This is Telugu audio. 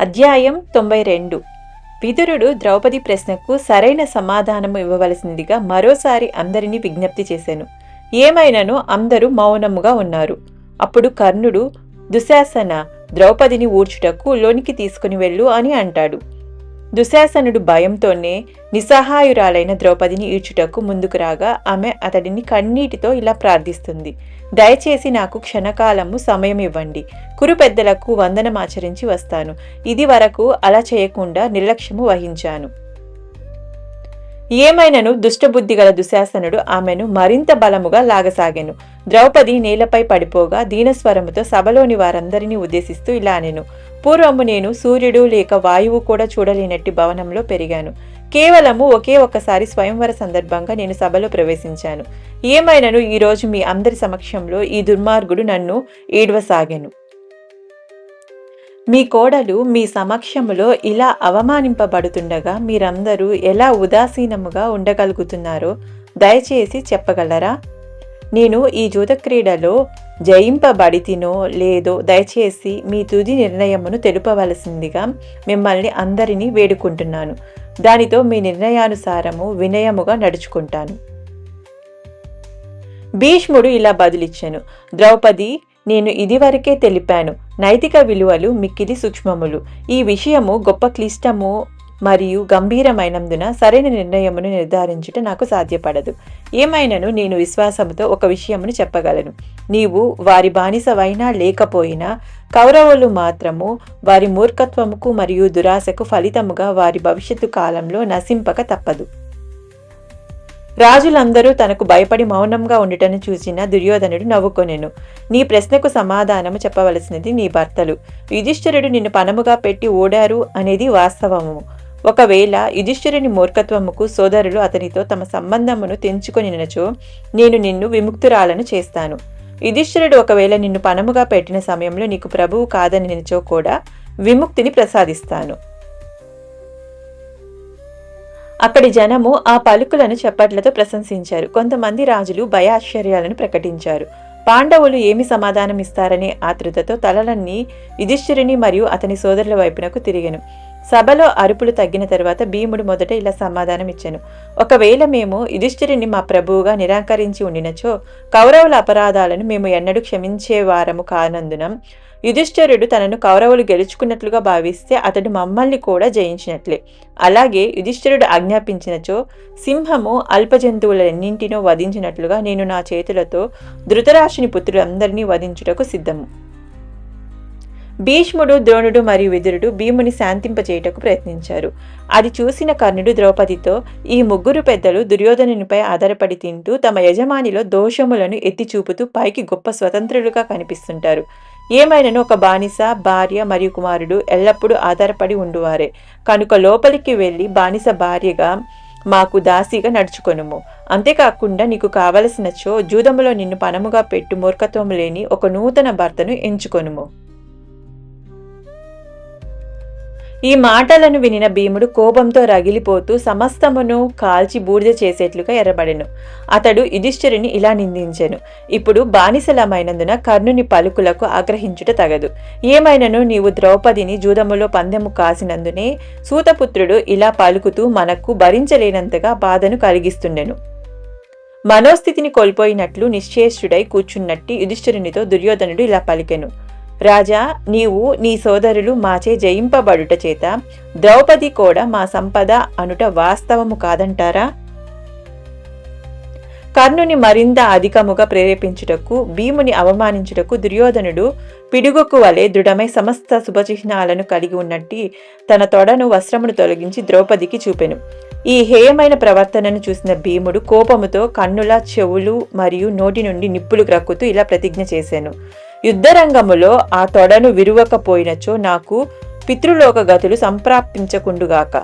అధ్యాయం తొంభై రెండు. విదురుడు ద్రౌపది ప్రశ్నకు సరైన సమాధానం ఇవ్వవలసిందిగా మరోసారి అందరినీ విజ్ఞప్తి చేశాను ఏమైనను అందరూ మౌనముగా ఉన్నారు. అప్పుడు కర్ణుడు దుశాసన ద్రౌపదిని ఊడ్చుటకు లోనికి తీసుకుని వెళ్ళు అని అంటాడు. దుశాసనుడు భయంతోనే నిస్సహాయురాలైన ద్రౌపదిని ఈడ్చుటకు ముందుకు రాగా ఆమె అతడిని కన్నీటితో ఇలా ప్రార్థిస్తుంది. దయచేసి నాకు క్షణకాలము సమయం ఇవ్వండి. కురు పెద్దలకు వందనమాచరించి వస్తాను. ఇది వరకు అలా చేయకుండా నిర్లక్ష్యము వహించాను. ఏమైనను దుష్టబుద్ధి గల దుశాసనుడు ఆమెను మరింత బలముగా లాగసాగాను. ద్రౌపది నేలపై పడిపోగా దీనస్వరముతో సభలోని వారందరినీ ఉద్దేశిస్తూ ఇలా అనెను. పూర్వము నేను సూర్యుడు లేక వాయువు కూడా చూడలేనట్టి భవనంలో పెరిగాను. కేవలము ఒకే ఒక్కసారి స్వయంవర సందర్భంగా నేను సభలో ప్రవేశించాను. ఏమైనను ఈరోజు మీ అందరి సమక్షంలో ఈ దుర్మార్గుడు నన్ను ఏడ్వసాగాను. మీ కోడలు మీ సమక్షములో ఇలా అవమానింపబడుతుండగా మీరందరూ ఎలా ఉదాసీనముగా ఉండగలుగుతున్నారో దయచేసి చెప్పగలరా? నేను ఈ జూత క్రీడలో జయింపబడితినో లేదో దయచేసి మీ తుది నిర్ణయమును తెలుపవలసిందిగా మిమ్మల్ని అందరినీ వేడుకుంటున్నాను. దానితో మీ నిర్ణయానుసారము వినయముగా నడుచుకుంటాను. భీష్ముడు ఇలా బదులిచ్చాను. ద్రౌపది నేను ఇదివరకే తెలిపాను. నైతిక విలువలు మిక్కిలి సూక్ష్మములు. ఈ విషయము గొప్ప క్లిష్టము మరియు గంభీరమైనందున సరైన నిర్ణయమును నిర్ధారించుట నాకు సాధ్యపడదు. ఏమైనను నేను విశ్వాసముతో ఒక విషయమును చెప్పగలను. నీవు వారి బానిసవైనా లేకపోయినా కౌరవులు మాత్రము వారి మూర్ఖత్వముకు మరియు దురాశకు ఫలితముగా వారి భవిష్యత్తు కాలంలో నశింపక తప్పదు. రాజులందరూ తనకు భయపడి మౌనంగా ఉండుటను చూసిన దుర్యోధనుడు నవ్వుకొనెను. నీ ప్రశ్నకు సమాధానము చెప్పవలసినది నీ భర్తలు. యుధిష్ఠిరుడు నిన్ను పనముగా పెట్టి ఓడారు అనేది వాస్తవము. ఒకవేళ యుధిష్ఠిరుని మూర్ఖత్వముకు సోదరులు అతనితో తమ సంబంధమును తెంచుకొనినచో నేను నిన్ను విముక్తురాలను చేస్తాను. యుధిష్ఠిరుడు ఒకవేళ నిన్ను పనముగా పెట్టిన సమయంలో నీకు ప్రభువు కాదని నినచో కూడా విముక్తిని ప్రసాదిస్తాను. అక్కడి జనము ఆ పలుకులను చప్పట్లతో ప్రశంసించారు. కొంతమంది రాజులు భయాశ్చర్యాలను ప్రకటించారు. పాండవులు ఏమి సమాధానం ఇస్తారనే ఆతృతతో తలలన్నీ యుధిష్ఠిరుని మరియు అతని సోదరుల వైపునకు తిరిగను. సభలో అరుపులు తగ్గిన తర్వాత భీముడు మొదట ఇలా సమాధానం ఇచ్చాను. ఒకవేళ మేము యుధిష్ఠిరిని మా ప్రభువుగా నిరాకరించి ఉండినచో కౌరవుల అపరాధాలను మేము ఎన్నడూ క్షమించేవారము కానందున యుధిష్ఠరుడు తనను కౌరవులు గెలుచుకున్నట్లుగా భావిస్తే అతడు మమ్మల్ని కూడా జయించినట్లే. అలాగే యుధిష్ఠరుడు ఆజ్ఞాపించినచో సింహము అల్పజంతువులన్నింటినో వధించినట్లుగా నేను నా చేతులతో ధృతరాష్ట్రుని పుత్రులందరినీ వధించుటకు సిద్ధము. భీష్ముడు ద్రోణుడు మరియు విదురుడు భీముని శాంతింపచేయటకు ప్రయత్నించారు. అది చూసిన కర్ణుడు ద్రౌపదితో ఈ ముగ్గురు పెద్దలు దుర్యోధనునిపై ఆధారపడి తింటూ తమ యజమానిలో దోషములను ఎత్తి చూపుతూ పైకి గొప్ప స్వతంత్రులుగా కనిపిస్తుంటారు. ఏమైనను ఒక బానిస భార్య మరియు కుమారుడు ఎల్లప్పుడూ ఆధారపడి ఉండువారే. కనుక లోపలికి వెళ్ళి బానిస భార్యగా మాకు దాసిగా నడుచుకొనుము. అంతేకాకుండా నీకు కావలసినచో జూదములో నిన్ను పనముగా పెట్టు మూర్ఖత్వము లేని ఒక నూతన భర్తను ఎంచుకొనుము. ఈ మాటలను వినిన భీముడు కోపంతో రగిలిపోతూ సమస్తమును కాల్చి బూడిద చేసేట్లుగా ఎర్రబడెను. అతడు యుధిష్ఠిరుని ఇలా నిందించెను. ఇప్పుడు బానిసలమైనందున కర్ణుని పలుకులకు ఆగ్రహించుట తగదు. ఏమైనను నీవు ద్రౌపదిని జూదములో పందెము కాసినందునే సూతపుత్రుడు ఇలా పలుకుతూ మనకు భరించలేనంతగా బాధను కలిగిస్తుండెను. మనోస్థితిని కోల్పోయినట్లు నిశ్చేష్టుడై కూర్చున్నట్టి యుధిష్ఠిరునితో దుర్యోధనుడు ఇలా పలికెను. రాజా నీవు నీ సోదరులు మాచే జయింపబడుట చేత ద్రౌపది కూడా మా సంపద అనుట వాస్తవము కాదంటారా? కర్ణుని మరింత అధికముగా ప్రేరేపించుటకు భీముని అవమానించుటకు దుర్యోధనుడు పిడుగుకు వలె దృఢమై సమస్త శుభచిహ్నాలను కలిగి ఉన్నట్టి తన తొడను వస్త్రమును తొలగించి ద్రౌపదికి చూపెను. ఈ హేయమైన ప్రవర్తనను చూసిన భీముడు కోపముతో కన్నుల చెవులు మరియు నోటి నుండి నిప్పులు గ్రక్కుతూ ఇలా ప్రతిజ్ఞ చేశాను యుద్ధరంగములో ఆ తొడను విరువకపోయినచో నాకు పితృలోక గతులు సంప్రాప్తించకుండుగాక.